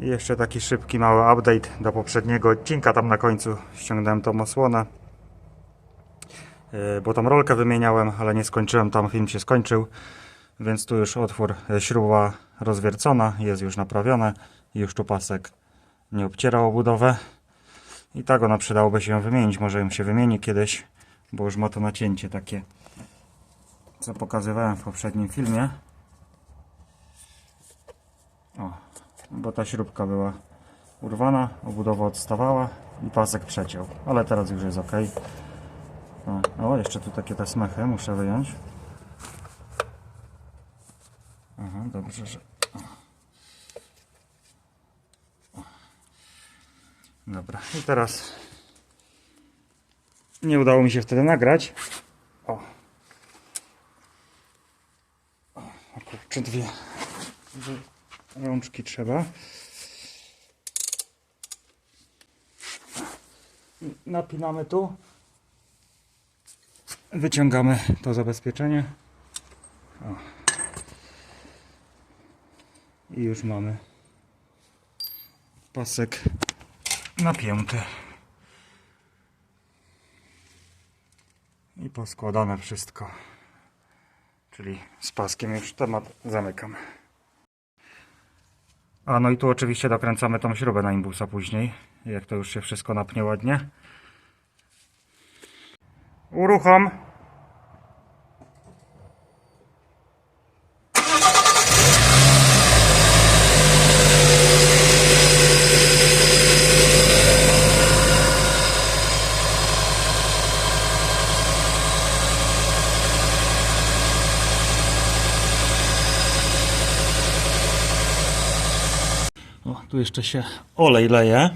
Jeszcze taki szybki mały update do poprzedniego odcinka. Tam na końcu ściągnąłem tą osłonę. Yy, Bo tą rolkę wymieniałem, ale nie skończyłem. Tam film się skończył. Więc tu już otwór, e, śruba rozwiercona, jest już naprawione. Już tu pasek nie obcierał o budowę. I tak ona przydałoby się ją wymienić. Może ją się wymieni kiedyś, bo już ma to nacięcie takie, co pokazywałem w poprzednim filmie. O, bo ta śrubka była urwana, obudowa odstawała i pasek przeciął. Ale teraz już jest ok. O, o jeszcze tu takie te smechy muszę wyjąć. Aha, dobrze, że. Dobra, i teraz nie udało mi się wtedy nagrać. O. O, kurczę, dwie rączki trzeba. Napinamy tu. Wyciągamy to zabezpieczenie. I już mamy pasek napięty. I poskładane wszystko. Czyli z paskiem już temat zamykam. A no i tu oczywiście dokręcamy tą śrubę na imbusa później, jak to już się wszystko napnie ładnie. Uruchom. Jeszcze się olej leje.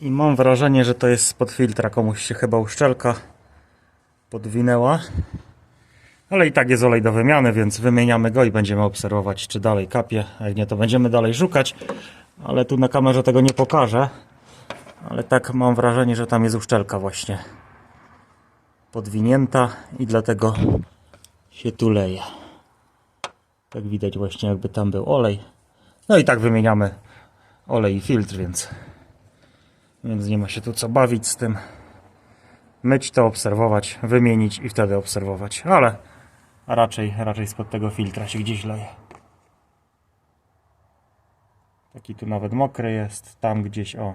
I mam wrażenie, że to jest spod filtra. Komuś się chyba uszczelka podwinęła. Ale i tak jest olej do wymiany, więc wymieniamy go i będziemy obserwować, czy dalej kapie. A jak nie, to będziemy dalej szukać. Ale tu na kamerze tego nie pokażę. Ale tak mam wrażenie, że tam jest uszczelka właśnie podwinięta i dlatego się tu leje. Tak widać właśnie jakby tam był olej. No i tak wymieniamy olej i filtr, więc, więc nie ma się tu co bawić z tym. Myć to, obserwować, wymienić i wtedy obserwować. Ale raczej, raczej spod tego filtra się gdzieś leje. Taki tu nawet mokry jest, tam gdzieś o.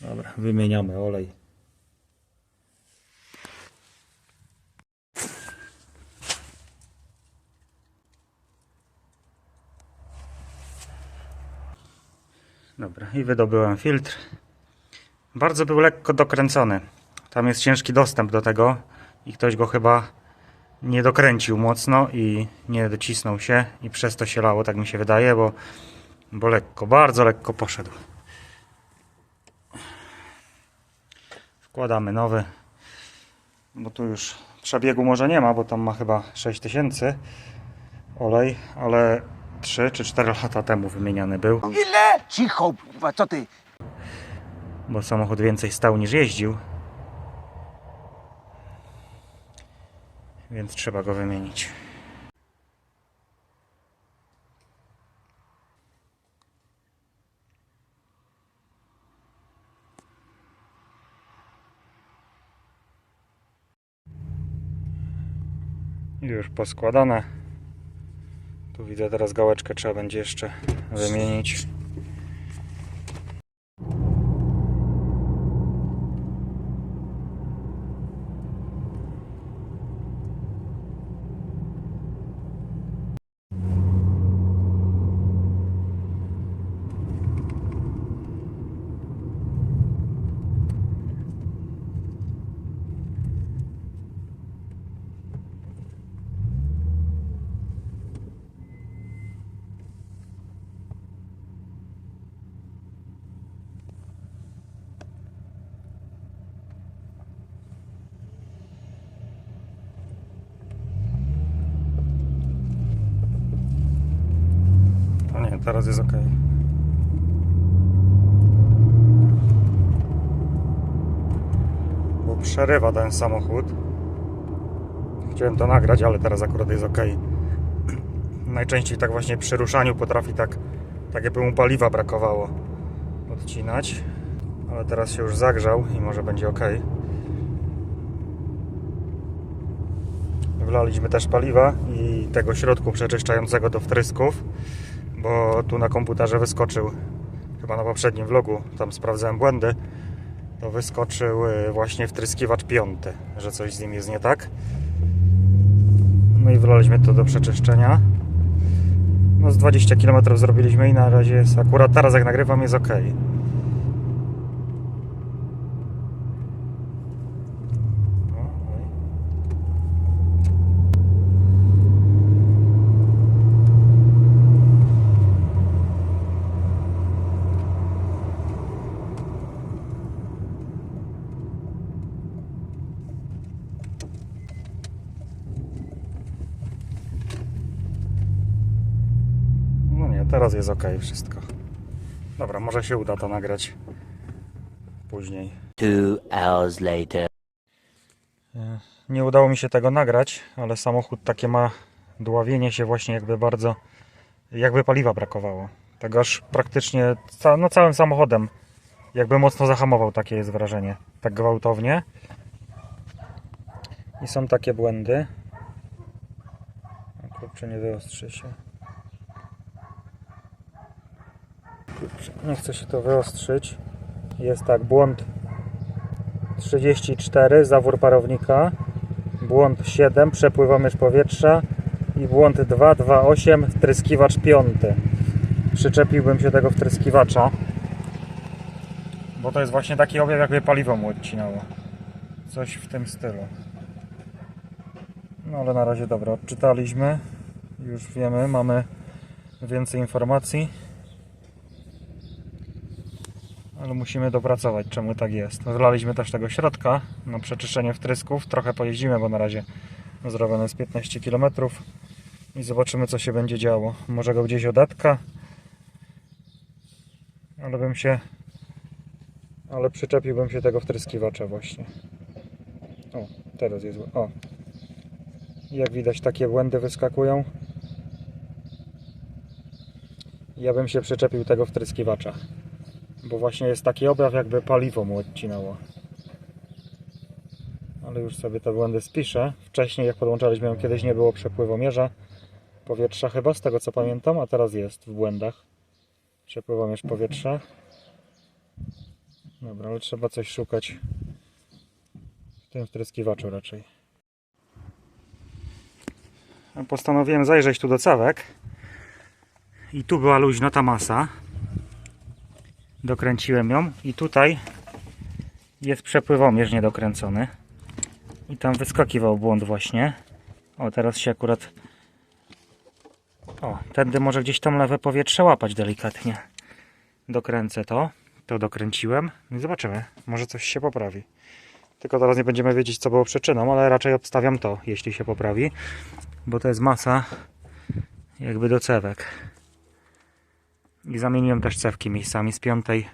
Dobra, wymieniamy olej. Dobra, i wydobyłem filtr. Bardzo był lekko dokręcony. Tam jest ciężki dostęp do tego i ktoś go chyba nie dokręcił mocno i nie docisnął się i przez to się lało, tak mi się wydaje, bo, bo lekko, bardzo lekko poszedł. Wkładamy nowy, bo tu już przebiegu może nie ma, bo tam ma chyba 6000 olej, ale 3 czy 4 lata temu wymieniany był. Ile? Cicho, kurwa, co ty? bo samochód więcej stał niż jeździł. Więc trzeba go wymienić. Już poskładane. Widzę teraz gałeczkę trzeba będzie jeszcze wymienić. A nie, teraz jest ok. Bo przerywa ten samochód. Chciałem to nagrać, ale teraz akurat jest ok. Najczęściej tak właśnie przy ruszaniu potrafi tak Tak jakby mu paliwa brakowało odcinać. Ale teraz się już zagrzał i może będzie ok. Wlaliśmy też paliwa i tego środku przeczyszczającego do wtrysków, bo tu na komputerze wyskoczył, chyba na poprzednim vlogu, tam sprawdzałem błędy, to wyskoczył y, właśnie wtryskiwacz piąty, że coś z nim jest nie tak. No i wlaliśmy to do przeczyszczenia. No z 20 km zrobiliśmy i na razie jest, akurat teraz jak nagrywam jest ok. No nie, teraz jest ok wszystko. Dobra, może się uda to nagrać później. Two hours later. Nie udało mi się tego nagrać, ale samochód takie ma dławienie się właśnie jakby bardzo, jakby paliwa brakowało. Tego aż praktycznie ca, no całym samochodem jakby mocno zahamował, takie jest wrażenie. Tak gwałtownie. I są takie błędy. Kurczę, nie wyostrzy się. Kurczę, nie chce się to wyostrzyć. Jest tak, błąd 34, zawór parownika. Błąd 7, przepływomierz powietrza. I błąd 2, 2, 8, wtryskiwacz 5. Przyczepiłbym się tego wtryskiwacza. Bo to jest właśnie taki objaw, jakby paliwo mu odcinało. Coś w tym stylu. No ale na razie dobra, odczytaliśmy. Już wiemy, mamy więcej informacji. Ale musimy dopracować, czemu tak jest. Wlaliśmy też tego środka na przeczyszczenie wtrysków. Trochę pojeździmy, bo na razie zrobione jest 15 km. I zobaczymy, co się będzie działo. Może go gdzieś odatka. Ale bym się... Ale przyczepiłbym się tego wtryskiwacza właśnie. O, teraz jest... O. Jak widać, takie błędy wyskakują. Ja bym się przyczepił tego wtryskiwacza. Bo właśnie jest taki objaw, jakby paliwo mu odcinało. Ale już sobie te błędy spiszę. Wcześniej, jak podłączaliśmy ją kiedyś, nie było przepływomierza powietrza chyba, z tego co pamiętam, a teraz jest w błędach. Przepływomierz powietrza. Dobra, ale trzeba coś szukać w tym wtryskiwaczu raczej. Postanowiłem zajrzeć tu do cewek. I tu była luźna ta masa dokręciłem ją i tutaj jest przepływomierz niedokręcony. I tam wyskakiwał błąd właśnie. O teraz się akurat o, tędy może gdzieś tam lewe powietrze łapać delikatnie. Dokręcę to. To dokręciłem. I zobaczymy, może coś się poprawi. Tylko teraz nie będziemy wiedzieć co było przyczyną, ale raczej obstawiam to, jeśli się poprawi. Bo to jest masa jakby do cewek i zamieniłem też cewki miejscami z piątej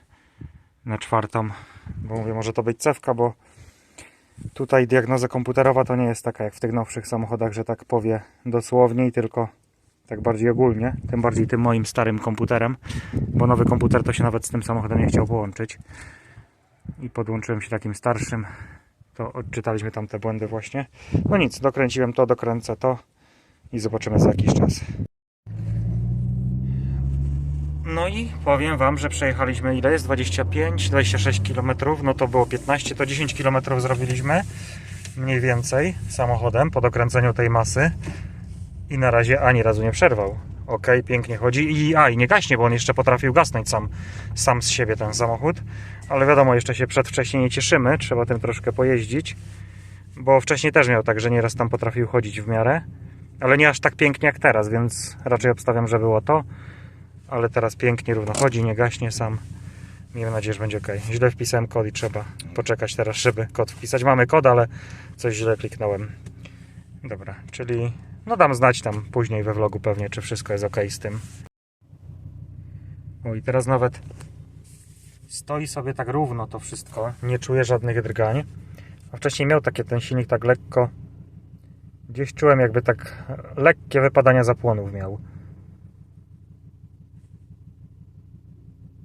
na czwartą, bo mówię, może to być cewka, bo tutaj diagnoza komputerowa to nie jest taka jak w tych nowszych samochodach, że tak powie dosłowniej, tylko tak bardziej ogólnie, tym bardziej tym moim starym komputerem, bo nowy komputer to się nawet z tym samochodem nie chciał połączyć i podłączyłem się takim starszym, to odczytaliśmy tam te błędy właśnie. No nic, dokręciłem to, dokręcę to i zobaczymy za jakiś czas. No i powiem Wam, że przejechaliśmy ile jest? 25, 26 km, no to było 15, to 10 km zrobiliśmy. Mniej więcej samochodem po dokręceniu tej masy. I na razie ani razu nie przerwał. Ok, pięknie chodzi. I a i nie gaśnie, bo on jeszcze potrafił gasnąć sam, sam z siebie ten samochód, ale wiadomo, jeszcze się przedwcześnie nie cieszymy, trzeba tym troszkę pojeździć, bo wcześniej też miał tak, że nieraz tam potrafił chodzić w miarę, ale nie aż tak pięknie jak teraz, więc raczej obstawiam, że było to ale teraz pięknie równo chodzi, nie gaśnie sam. Miejmy nadzieję, że będzie ok. Źle wpisałem kod i trzeba poczekać teraz, żeby kod wpisać. Mamy kod, ale coś źle kliknąłem. Dobra, czyli no dam znać tam później we vlogu pewnie, czy wszystko jest ok z tym. O i teraz nawet stoi sobie tak równo to wszystko, nie czuję żadnych drgań. A wcześniej miał takie ten silnik tak lekko, gdzieś czułem jakby tak lekkie wypadania zapłonów miał.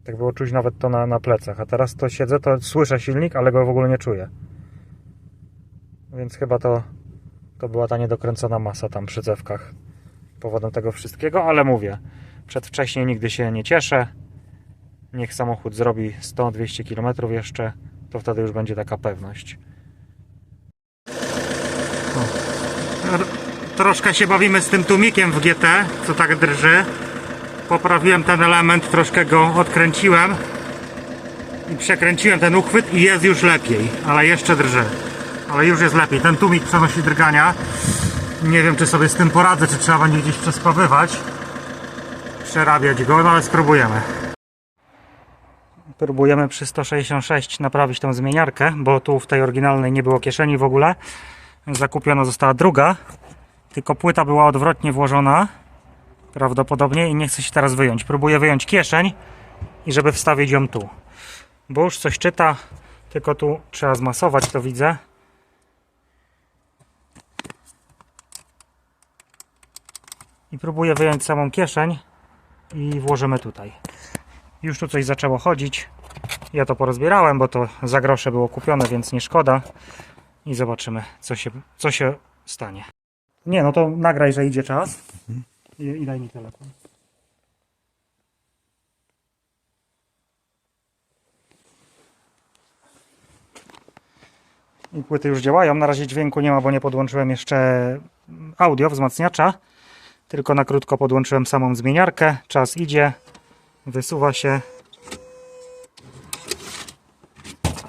Tak było czuć nawet to na, na plecach. A teraz to siedzę, to słyszę silnik, ale go w ogóle nie czuję. Więc chyba to, to była ta niedokręcona masa tam przy cewkach powodem tego wszystkiego, ale mówię, przedwcześnie nigdy się nie cieszę. Niech samochód zrobi 100-200 km jeszcze, to wtedy już będzie taka pewność. Troszkę się bawimy z tym tłumikiem w GT, co tak drży. Poprawiłem ten element, troszkę go odkręciłem i przekręciłem ten uchwyt i jest już lepiej, ale jeszcze drży. Ale już jest lepiej. Ten tłumik przenosi drgania. Nie wiem, czy sobie z tym poradzę, czy trzeba będzie gdzieś przespawywać, przerabiać go, no ale spróbujemy. Próbujemy przy 166 naprawić tą zmieniarkę, bo tu w tej oryginalnej nie było kieszeni w ogóle. Zakupiona została druga, tylko płyta była odwrotnie włożona prawdopodobnie i nie chce się teraz wyjąć. Próbuję wyjąć kieszeń i żeby wstawić ją tu. Bo już coś czyta, tylko tu trzeba zmasować, to widzę. I próbuję wyjąć samą kieszeń i włożymy tutaj. Już tu coś zaczęło chodzić. Ja to porozbierałem, bo to za grosze było kupione, więc nie szkoda. I zobaczymy, co się, co się stanie. Nie, no to nagraj, że idzie czas. I, i daj mi telefon. I płyty już działają. Na razie dźwięku nie ma, bo nie podłączyłem jeszcze audio wzmacniacza. Tylko na krótko podłączyłem samą zmieniarkę. Czas idzie. Wysuwa się.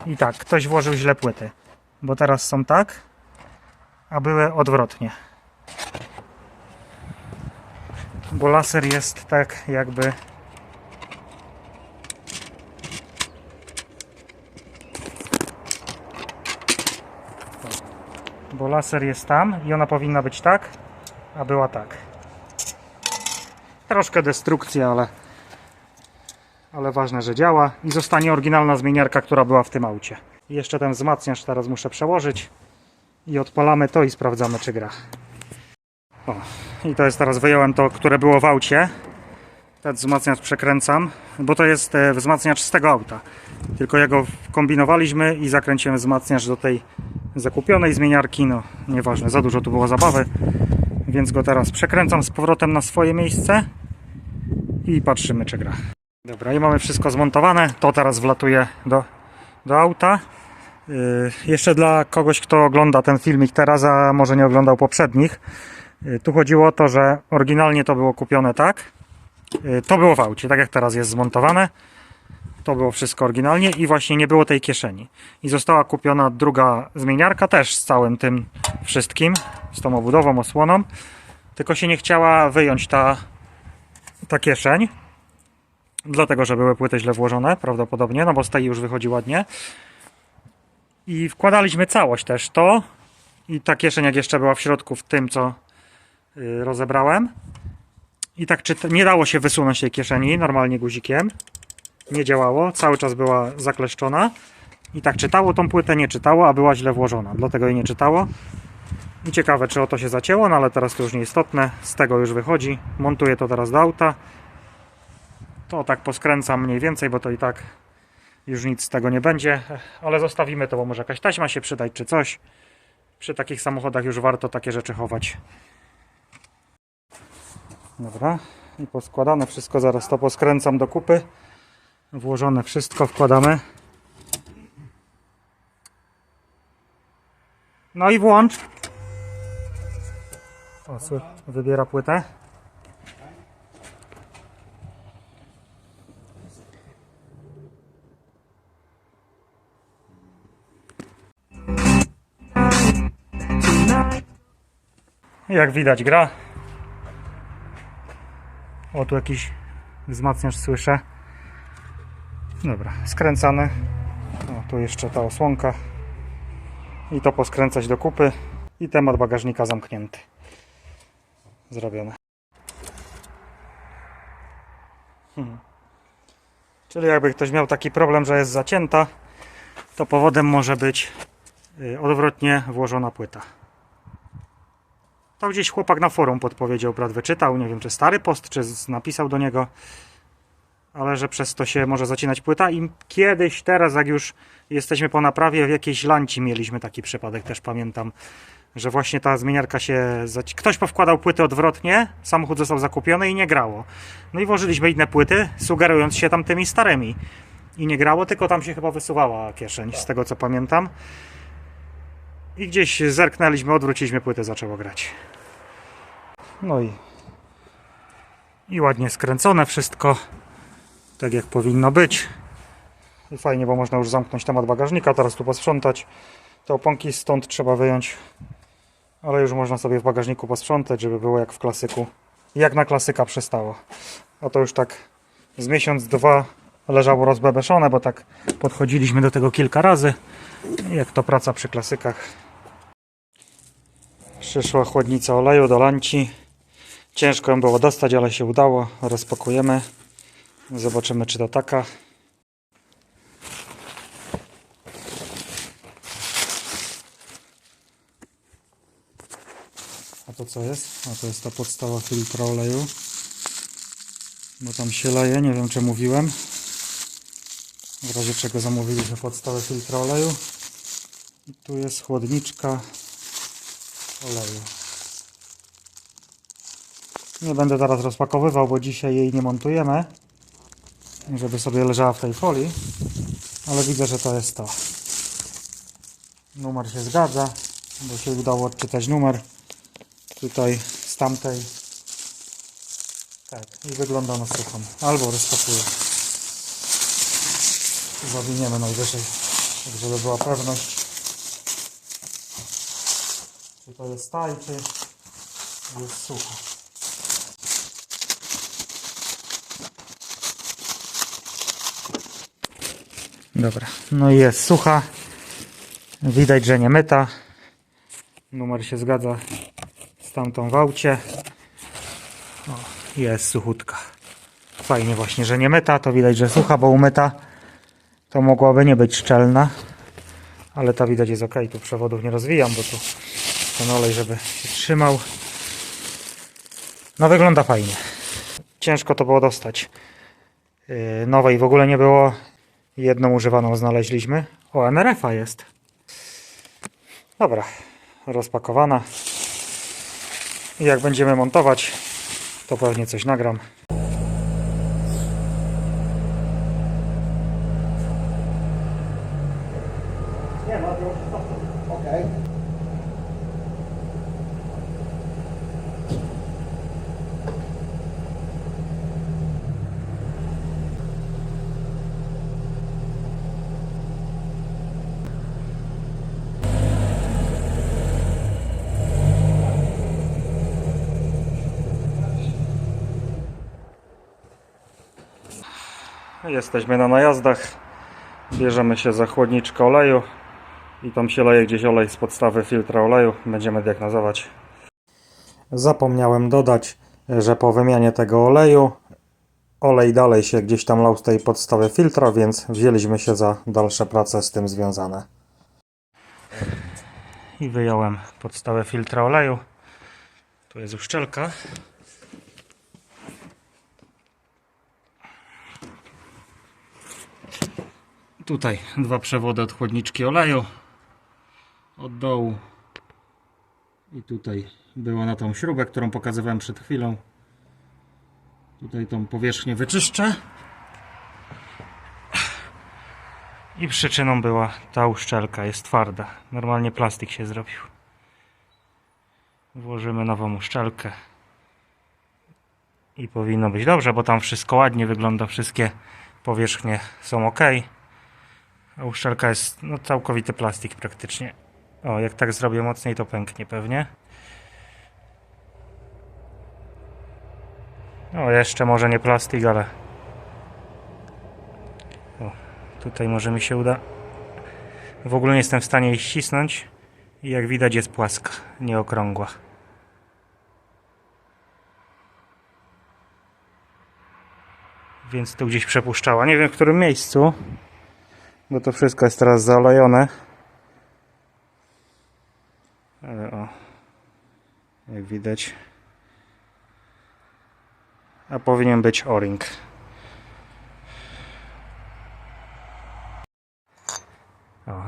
I tak, ktoś włożył źle płyty. Bo teraz są tak, a były odwrotnie. Bo laser jest tak jakby bo laser jest tam i ona powinna być tak, a była tak. Troszkę destrukcji, ale ale ważne, że działa i zostanie oryginalna zmieniarka, która była w tym aucie. Jeszcze ten wzmacniacz teraz muszę przełożyć i odpalamy to i sprawdzamy, czy gra. O, i to jest teraz, wyjąłem to, które było w aucie. Ten wzmacniacz przekręcam, bo to jest e, wzmacniacz z tego auta. Tylko ja go kombinowaliśmy i zakręciłem wzmacniacz do tej zakupionej zmieniarki. No, nieważne, za dużo tu było zabawy. Więc go teraz przekręcam z powrotem na swoje miejsce i patrzymy, czy gra. Dobra, i mamy wszystko zmontowane. To teraz wlatuje do, do auta. Yy, jeszcze dla kogoś, kto ogląda ten filmik teraz, a może nie oglądał poprzednich. Yy, tu chodziło o to, że oryginalnie to było kupione tak. Yy, to było w aucie, tak jak teraz jest zmontowane. To było wszystko oryginalnie i właśnie nie było tej kieszeni. I została kupiona druga zmieniarka też z całym tym wszystkim, z tą obudową, osłoną. Tylko się nie chciała wyjąć ta, ta kieszeń. Dlatego, że były płyty źle włożone, prawdopodobnie, no bo z tej już wychodzi ładnie. I wkładaliśmy całość też to. I ta kieszeń, jak jeszcze była w środku, w tym co rozebrałem. I tak czyta- nie dało się wysunąć tej kieszeni normalnie guzikiem. Nie działało, cały czas była zakleszczona. I tak czytało tą płytę, nie czytało, a była źle włożona. Dlatego jej nie czytało. I ciekawe, czy o to się zacięło, no ale teraz to już nieistotne. Z tego już wychodzi. Montuję to teraz do auta. To tak poskręcam mniej więcej, bo to i tak już nic z tego nie będzie. Ale zostawimy to, bo może jakaś taśma się przydać, czy coś. Przy takich samochodach już warto takie rzeczy chować. Dobra. I poskładane wszystko, zaraz to poskręcam do kupy. Włożone wszystko wkładamy. No i włącz. O, wybiera płytę. Jak widać gra. O, tu jakiś wzmacniacz słyszę. Dobra, skręcane. O, tu jeszcze ta osłonka. I to poskręcać do kupy. I temat bagażnika zamknięty. Zrobione. Hmm. Czyli jakby ktoś miał taki problem, że jest zacięta, to powodem może być y, odwrotnie włożona płyta. To gdzieś chłopak na forum podpowiedział, brat wyczytał. Nie wiem, czy stary post, czy napisał do niego. ale że przez to się może zacinać płyta i kiedyś, teraz jak już jesteśmy po naprawie, w jakiejś lanci mieliśmy taki przypadek, też pamiętam, że właśnie ta zmieniarka się, zaci- ktoś powkładał płyty odwrotnie, samochód został zakupiony i nie grało. No i włożyliśmy inne płyty, sugerując się tam tymi starymi. I nie grało, tylko tam się chyba wysuwała kieszeń, z tego co pamiętam. I gdzieś zerknęliśmy, odwróciliśmy płytę, zaczęło grać. No i, i ładnie skręcone wszystko, tak jak powinno być. I fajnie, bo można już zamknąć temat bagażnika, teraz tu posprzątać. Te oponki stąd trzeba wyjąć, ale już można sobie w bagażniku posprzątać, żeby było jak w klasyku. Jak na klasyka przystało. A to już tak z miesiąc, dwa leżało rozbebeszone, bo tak podchodziliśmy do tego kilka razy. Jak to praca przy klasykach. Przyszła chłodnica oleju do lanci. Ciężko ją było dostać, ale się udało. Rozpakujemy. Zobaczymy, czy to taka. A to co jest? A to jest ta podstawa filtra oleju. Bo tam się leje, nie wiem czy mówiłem. W razie czego zamówiliśmy podstawę filtra oleju. I tu jest chłodniczka oleju. Nie będę teraz rozpakowywał, bo dzisiaj jej nie montujemy, żeby sobie leżała w tej folii, ale widzę, że to jest to. Numer się zgadza, bo się udało odczytać numer tutaj z tamtej. Tak, i wygląda na suchą. Albo rozpakuję. Zawiniemy najwyżej, tak żeby była pewność, czy to jest ta i czy jest sucha. Dobra, no i jest sucha. Widać, że nie myta. Numer się zgadza z tamtą w aucie. O, jest suchutka. Fajnie właśnie, że nie myta, to widać, że sucha, bo umyta to mogłaby nie być szczelna. Ale ta widać jest ok, tu przewodów nie rozwijam, bo tu ten olej, żeby się trzymał. No wygląda fajnie. Ciężko to było dostać. Yy, nowej w ogóle nie było. Jedną używaną znaleźliśmy. O, NRF-a jest. Dobra, rozpakowana. Jak będziemy montować, to pewnie coś nagram. Jesteśmy na najazdach. Bierzemy się za chłodniczkę oleju i tam się leje gdzieś olej z podstawy filtra oleju. Będziemy diagnozować. Zapomniałem dodać, że po wymianie tego oleju olej dalej się gdzieś tam lał z tej podstawy filtra, więc wzięliśmy się za dalsze prace z tym związane. I wyjąłem podstawę filtra oleju. Tu jest uszczelka. Tutaj dwa przewody od chłodniczki oleju od dołu i tutaj była na tą śrubę, którą pokazywałem przed chwilą. Tutaj tą powierzchnię wyczyszczę. I przyczyną była ta uszczelka, jest twarda. Normalnie plastik się zrobił. Włożymy nową uszczelkę. I powinno być dobrze, bo tam wszystko ładnie wygląda, wszystkie powierzchnie są ok. A uszczelka jest no, całkowity plastik praktycznie. O, jak tak zrobię mocniej, to pęknie pewnie. O, jeszcze może nie plastik, ale... O, tutaj może mi się uda. W ogóle nie jestem w stanie jej ścisnąć. I jak widać jest płaska, nie okrągła. Więc tu gdzieś przepuszczała. Nie wiem w którym miejscu bo to wszystko jest teraz zalejone. Ale o, jak widać, a powinien być o-ring.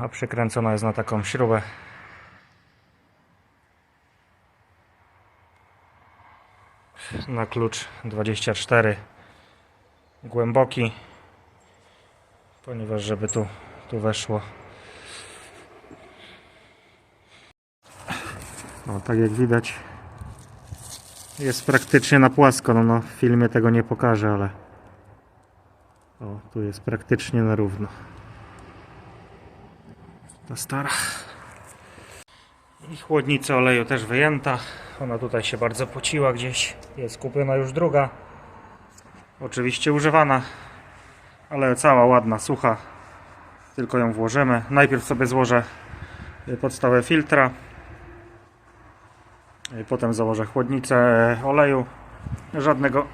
a przykręcona jest na taką śrubę. Na klucz 24 głęboki ponieważ żeby tu, tu weszło. No, tak jak widać, jest praktycznie na płasko. No, no, w filmie tego nie pokażę, ale o, tu jest praktycznie na równo. Ta stara. I chłodnica oleju też wyjęta. Ona tutaj się bardzo pociła gdzieś. Jest kupiona już druga. Oczywiście używana, ale cała ładna, sucha. Tylko ją włożymy. Najpierw sobie złożę y, podstawę filtra. Y, Potem założę chłodnicę oleju. Żadnego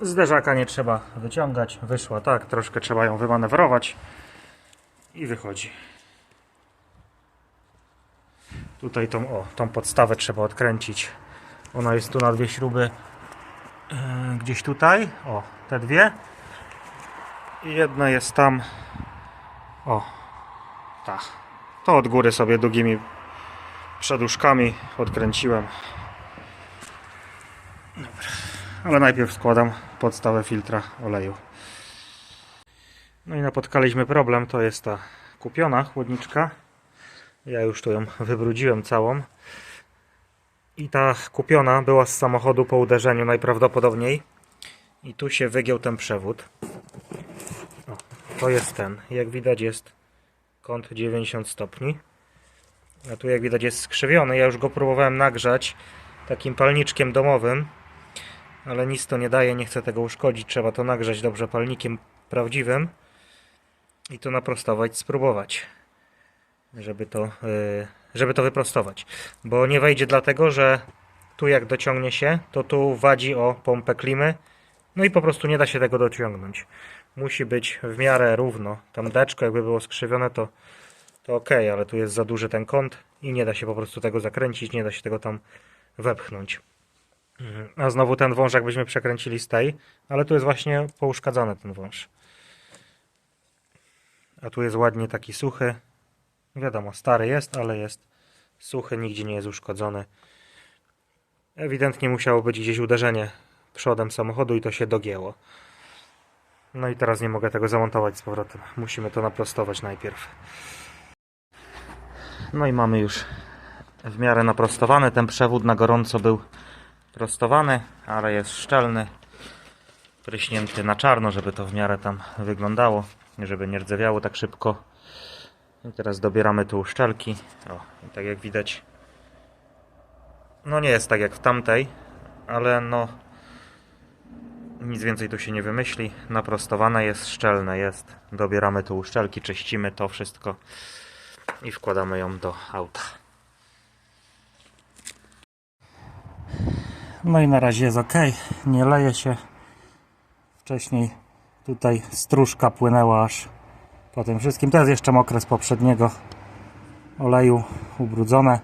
zderzaka nie trzeba wyciągać. Wyszła tak, troszkę trzeba ją wymanewrować i wychodzi. Tutaj tą, o, tą podstawę trzeba odkręcić. Ona jest tu na dwie śruby. Yy, gdzieś tutaj. O, te dwie. I jedna jest tam. O, ta. To od góry sobie długimi przeduszkami odkręciłem. Dobra. Ale najpierw składam podstawę filtra oleju. No i napotkaliśmy problem. To jest ta kupiona chłodniczka. Ja już tu ją wybrudziłem całą. I ta kupiona była z samochodu po uderzeniu najprawdopodobniej. I tu się wygiął ten przewód. To jest ten. Jak widać jest kąt 90 stopni. A tu jak widać jest skrzywiony. Ja już go próbowałem nagrzać takim palniczkiem domowym. Ale nic to nie daje, nie chcę tego uszkodzić. Trzeba to nagrzać dobrze palnikiem prawdziwym. I to naprostować, spróbować żeby to, y, żeby to wyprostować. Bo nie wejdzie dlatego, że tu jak dociągnie się, to tu wadzi o pompę klimy. No i po prostu nie da się tego dociągnąć. Musi być w miarę równo. Tam deczko jakby było skrzywione, to, to ok, ale tu jest za duży ten kąt i nie da się po prostu tego zakręcić, nie da się tego tam wepchnąć. Mhm. A znowu ten wąż jakbyśmy przekręcili z tej, ale tu jest właśnie pouszkadzany ten wąż. A tu jest ładnie taki suchy, Wiadomo, stary jest, ale jest suchy, nigdzie nie jest uszkodzony. Ewidentnie musiało być gdzieś uderzenie przodem samochodu i to się dogięło. No i teraz nie mogę tego zamontować z powrotem. Musimy to naprostować najpierw. No i mamy już w miarę naprostowany. Ten przewód na gorąco był prostowany, ale jest szczelny. Pryśnięty na czarno, żeby to w miarę tam wyglądało. Żeby nie rdzewiało tak szybko. I teraz dobieramy tu uszczelki. O, i tak jak widać, no nie jest tak jak w tamtej, ale no nic więcej tu się nie wymyśli. Naprostowane jest, szczelne jest. Dobieramy tu uszczelki, czyścimy to wszystko i wkładamy ją do auta. No i na razie jest ok, nie leje się. Wcześniej tutaj stróżka płynęła aż po tym wszystkim. To jest jeszcze mokre poprzedniego oleju ubrudzone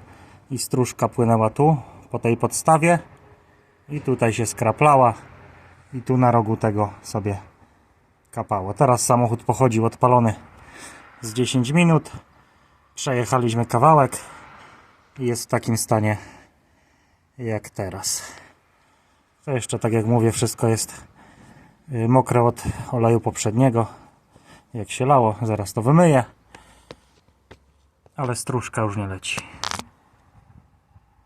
i stróżka płynęła tu po tej podstawie i tutaj się skraplała i tu na rogu tego sobie kapało. Teraz samochód pochodził odpalony z 10 minut. Przejechaliśmy kawałek i jest w takim stanie jak teraz. To jeszcze tak jak mówię, wszystko jest y, mokre od oleju poprzedniego jak się lało. Zaraz to wymyję. Ale stróżka już nie leci.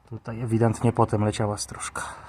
Tutaj ewidentnie potem leciała stróżka.